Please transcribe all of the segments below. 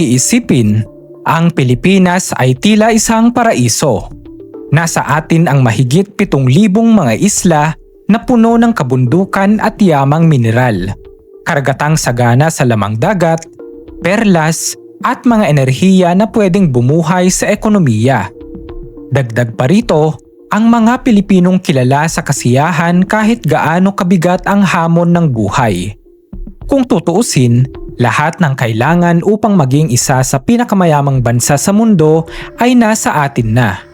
iisipin, ang Pilipinas ay tila isang paraiso. Nasa atin ang mahigit 7,000 mga isla na puno ng kabundukan at yamang mineral. Karagatang sagana sa lamang dagat, perlas, at mga enerhiya na pwedeng bumuhay sa ekonomiya. Dagdag pa rito, ang mga Pilipinong kilala sa kasiyahan kahit gaano kabigat ang hamon ng buhay. Kung tutuusin, lahat ng kailangan upang maging isa sa pinakamayamang bansa sa mundo ay nasa atin na.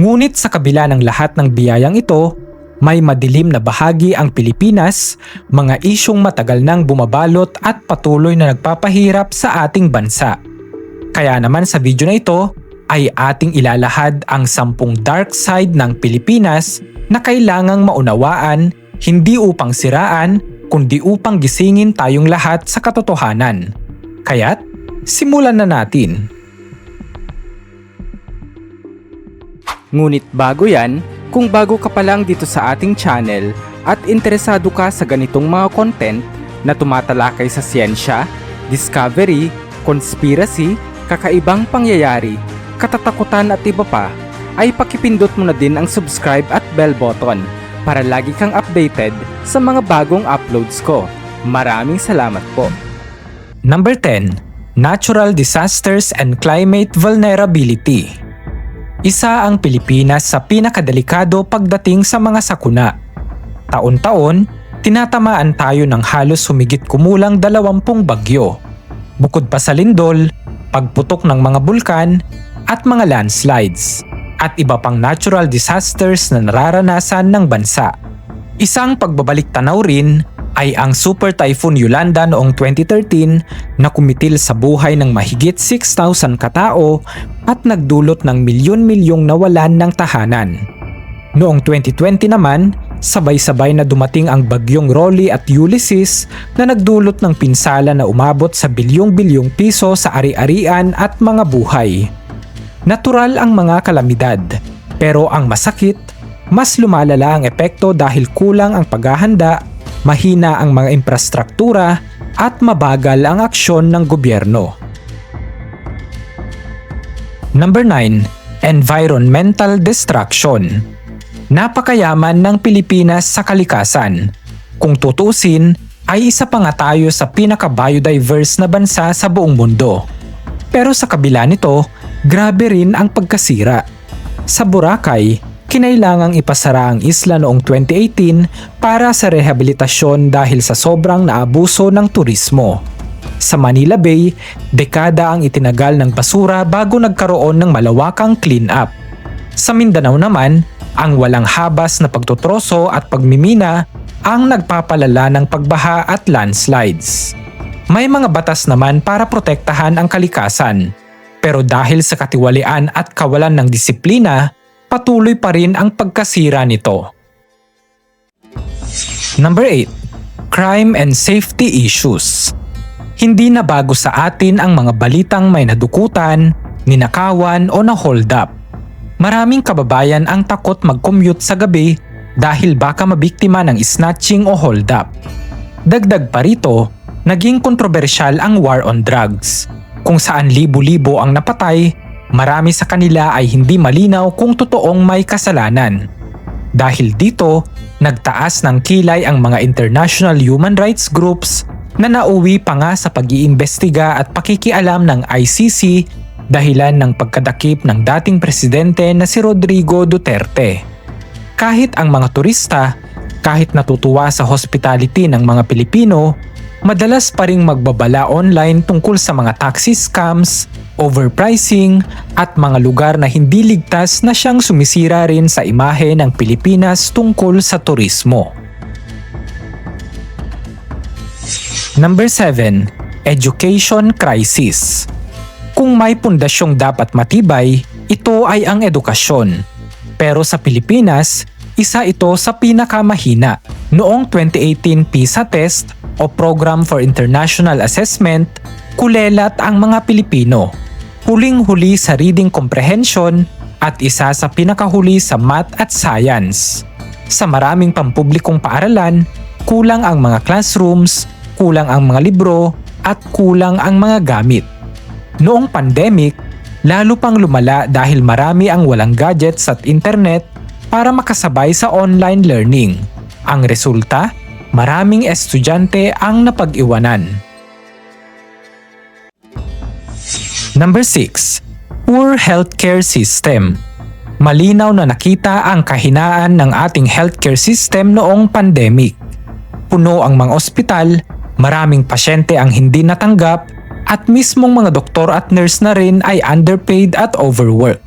Ngunit sa kabila ng lahat ng biyayang ito, may madilim na bahagi ang Pilipinas, mga isyong matagal nang bumabalot at patuloy na nagpapahirap sa ating bansa. Kaya naman sa video na ito ay ating ilalahad ang sampung dark side ng Pilipinas na kailangang maunawaan hindi upang siraan kundi upang gisingin tayong lahat sa katotohanan. Kaya't, simulan na natin. Ngunit bago yan, kung bago ka pa lang dito sa ating channel at interesado ka sa ganitong mga content na tumatalakay sa siyensya, discovery, conspiracy, kakaibang pangyayari, katatakutan at iba pa, ay pakipindot mo na din ang subscribe at bell button para lagi kang updated sa mga bagong uploads ko. Maraming salamat po. Number 10. Natural Disasters and Climate Vulnerability Isa ang Pilipinas sa pinakadelikado pagdating sa mga sakuna. Taon-taon, tinatamaan tayo ng halos humigit kumulang dalawampung bagyo. Bukod pa sa lindol, pagputok ng mga bulkan, at mga landslides at iba pang natural disasters na nararanasan ng bansa. Isang pagbabalik tanaw rin ay ang Super Typhoon Yolanda noong 2013 na kumitil sa buhay ng mahigit 6,000 katao at nagdulot ng milyon-milyong nawalan ng tahanan. Noong 2020 naman, sabay-sabay na dumating ang bagyong Rolly at Ulysses na nagdulot ng pinsala na umabot sa bilyong-bilyong piso sa ari-arian at mga buhay. Natural ang mga kalamidad, pero ang masakit, mas lumalala ang epekto dahil kulang ang paghahanda, mahina ang mga infrastruktura, at mabagal ang aksyon ng gobyerno. Number 9. Environmental Destruction Napakayaman ng Pilipinas sa kalikasan. Kung tutusin, ay isa pa nga tayo sa pinaka-biodiverse na bansa sa buong mundo. Pero sa kabila nito, grabe rin ang pagkasira. Sa Boracay, kinailangang ipasara ang isla noong 2018 para sa rehabilitasyon dahil sa sobrang naabuso ng turismo. Sa Manila Bay, dekada ang itinagal ng basura bago nagkaroon ng malawakang clean-up. Sa Mindanao naman, ang walang habas na pagtutroso at pagmimina ang nagpapalala ng pagbaha at landslides. May mga batas naman para protektahan ang kalikasan pero dahil sa katiwalian at kawalan ng disiplina, patuloy pa rin ang pagkasira nito. Number 8. Crime and Safety Issues Hindi na bago sa atin ang mga balitang may nadukutan, ninakawan o na-hold up. Maraming kababayan ang takot mag-commute sa gabi dahil baka mabiktima ng snatching o hold up. Dagdag pa rito, naging kontrobersyal ang war on drugs kung saan libo-libo ang napatay, marami sa kanila ay hindi malinaw kung totoong may kasalanan. Dahil dito, nagtaas ng kilay ang mga international human rights groups na nauwi pa nga sa pag-iimbestiga at pakikialam ng ICC dahilan ng pagkadakip ng dating presidente na si Rodrigo Duterte. Kahit ang mga turista, kahit natutuwa sa hospitality ng mga Pilipino, madalas pa ring magbabala online tungkol sa mga taxi scams, overpricing, at mga lugar na hindi ligtas na siyang sumisira rin sa imahe ng Pilipinas tungkol sa turismo. Number 7. Education Crisis Kung may pundasyong dapat matibay, ito ay ang edukasyon. Pero sa Pilipinas, isa ito sa pinakamahina. Noong 2018 PISA test, o Program for International Assessment, kulelat ang mga Pilipino. Huling-huli sa reading comprehension at isa sa pinakahuli sa math at science. Sa maraming pampublikong paaralan, kulang ang mga classrooms, kulang ang mga libro, at kulang ang mga gamit. Noong pandemic, lalo pang lumala dahil marami ang walang gadgets at internet para makasabay sa online learning. Ang resulta, maraming estudyante ang napag-iwanan. Number 6. Poor healthcare system. Malinaw na nakita ang kahinaan ng ating healthcare system noong pandemic. Puno ang mga ospital, maraming pasyente ang hindi natanggap, at mismong mga doktor at nurse na rin ay underpaid at overworked.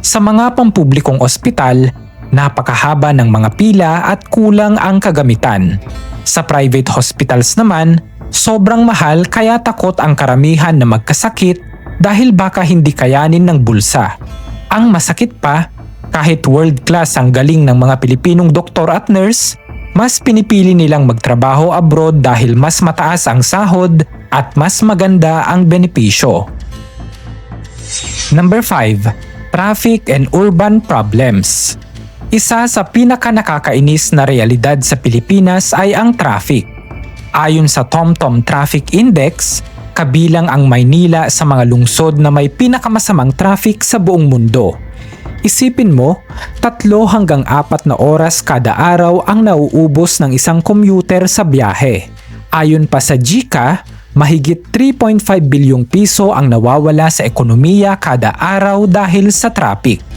Sa mga pampublikong ospital, napakahaba ng mga pila at kulang ang kagamitan. Sa private hospitals naman, sobrang mahal kaya takot ang karamihan na magkasakit dahil baka hindi kayanin ng bulsa. Ang masakit pa, kahit world class ang galing ng mga Pilipinong doktor at nurse, mas pinipili nilang magtrabaho abroad dahil mas mataas ang sahod at mas maganda ang benepisyo. Number 5. Traffic and Urban Problems Isa sa pinaka nakakainis na realidad sa Pilipinas ay ang traffic. Ayon sa TomTom Traffic Index, kabilang ang Maynila sa mga lungsod na may pinakamasamang traffic sa buong mundo. Isipin mo, tatlo hanggang apat na oras kada araw ang nauubos ng isang commuter sa biyahe. Ayon pa sa JICA, mahigit 3.5 bilyong piso ang nawawala sa ekonomiya kada araw dahil sa traffic.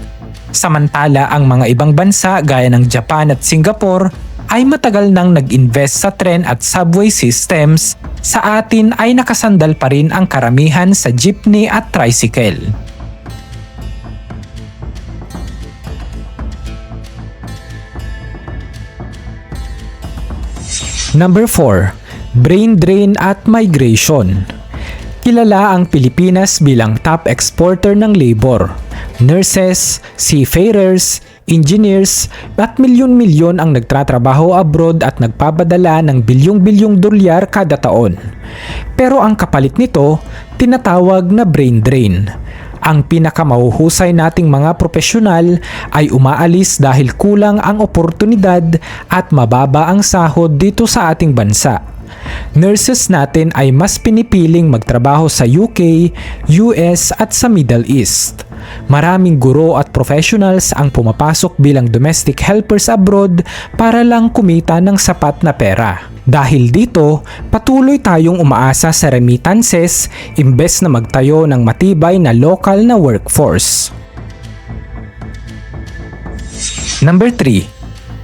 Samantala ang mga ibang bansa gaya ng Japan at Singapore ay matagal nang nag-invest sa tren at subway systems, sa atin ay nakasandal pa rin ang karamihan sa jeepney at tricycle. Number 4. Brain drain at migration. Kilala ang Pilipinas bilang top exporter ng labor. Nurses, seafarers, engineers at milyon-milyon ang nagtratrabaho abroad at nagpapadala ng bilyong-bilyong dolyar kada taon. Pero ang kapalit nito, tinatawag na brain drain. Ang pinakamahuhusay nating mga profesional ay umaalis dahil kulang ang oportunidad at mababa ang sahod dito sa ating bansa. Nurses natin ay mas pinipiling magtrabaho sa UK, US at sa Middle East. Maraming guro at professionals ang pumapasok bilang domestic helpers abroad para lang kumita ng sapat na pera. Dahil dito, patuloy tayong umaasa sa remittances imbes na magtayo ng matibay na local na workforce. Number 3.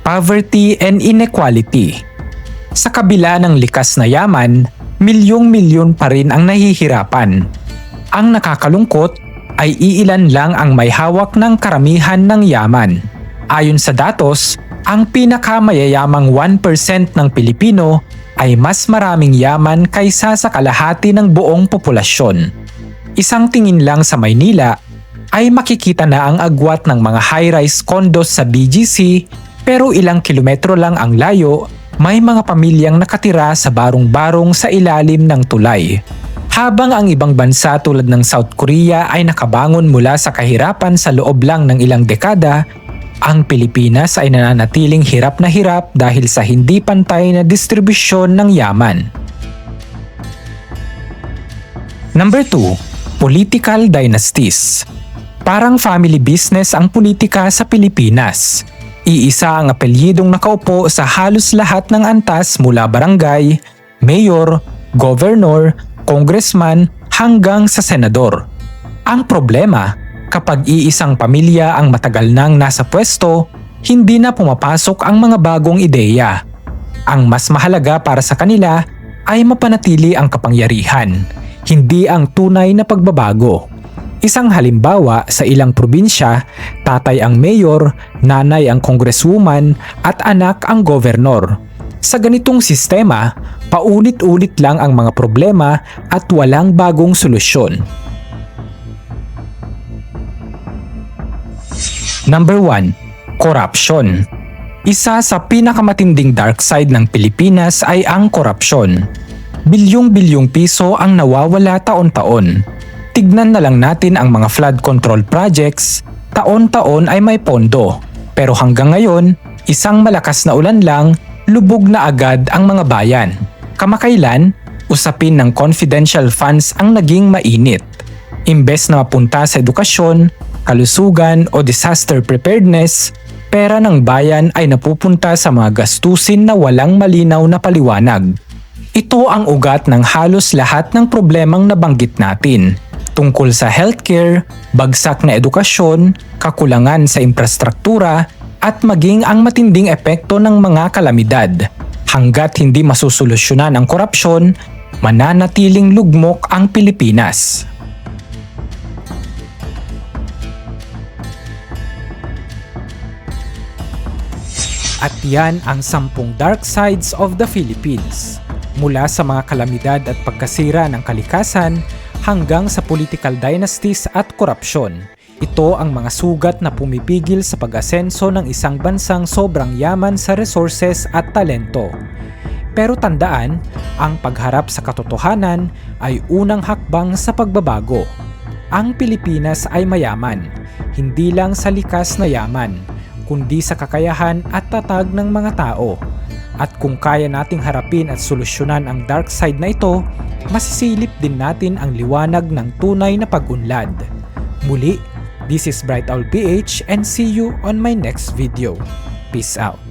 Poverty and Inequality Sa kabila ng likas na yaman, milyong-milyon pa rin ang nahihirapan. Ang nakakalungkot, ay iilan lang ang may hawak ng karamihan ng yaman. Ayon sa datos, ang pinakamayayamang 1% ng Pilipino ay mas maraming yaman kaysa sa kalahati ng buong populasyon. Isang tingin lang sa Maynila ay makikita na ang agwat ng mga high-rise condos sa BGC pero ilang kilometro lang ang layo, may mga pamilyang nakatira sa barong-barong sa ilalim ng tulay. Habang ang ibang bansa tulad ng South Korea ay nakabangon mula sa kahirapan sa loob lang ng ilang dekada, ang Pilipinas ay nananatiling hirap na hirap dahil sa hindi pantay na distribusyon ng yaman. Number 2. Political Dynasties Parang family business ang politika sa Pilipinas. Iisa ang apelyidong nakaupo sa halos lahat ng antas mula barangay, mayor, governor, congressman hanggang sa senador. Ang problema, kapag iisang pamilya ang matagal nang nasa pwesto, hindi na pumapasok ang mga bagong ideya. Ang mas mahalaga para sa kanila ay mapanatili ang kapangyarihan, hindi ang tunay na pagbabago. Isang halimbawa sa ilang probinsya, tatay ang mayor, nanay ang congresswoman at anak ang governor. Sa ganitong sistema, paulit-ulit lang ang mga problema at walang bagong solusyon. Number 1. Corruption Isa sa pinakamatinding dark side ng Pilipinas ay ang korupsyon. Bilyong-bilyong piso ang nawawala taon-taon. Tignan na lang natin ang mga flood control projects, taon-taon ay may pondo. Pero hanggang ngayon, isang malakas na ulan lang, lubog na agad ang mga bayan. Kamakailan, usapin ng confidential funds ang naging mainit. Imbes na mapunta sa edukasyon, kalusugan o disaster preparedness, pera ng bayan ay napupunta sa mga gastusin na walang malinaw na paliwanag. Ito ang ugat ng halos lahat ng problemang nabanggit natin tungkol sa healthcare, bagsak na edukasyon, kakulangan sa infrastruktura, at maging ang matinding epekto ng mga kalamidad. Hanggat hindi masusolusyonan ang korupsyon, mananatiling lugmok ang Pilipinas. At yan ang sampung dark sides of the Philippines. Mula sa mga kalamidad at pagkasira ng kalikasan hanggang sa political dynasties at korupsyon. Ito ang mga sugat na pumipigil sa pag-asenso ng isang bansang sobrang yaman sa resources at talento. Pero tandaan, ang pagharap sa katotohanan ay unang hakbang sa pagbabago. Ang Pilipinas ay mayaman, hindi lang sa likas na yaman, kundi sa kakayahan at tatag ng mga tao. At kung kaya nating harapin at solusyonan ang dark side na ito, masisilip din natin ang liwanag ng tunay na pag-unlad. Muli, this is Bright Owl PH and see you on my next video. Peace out.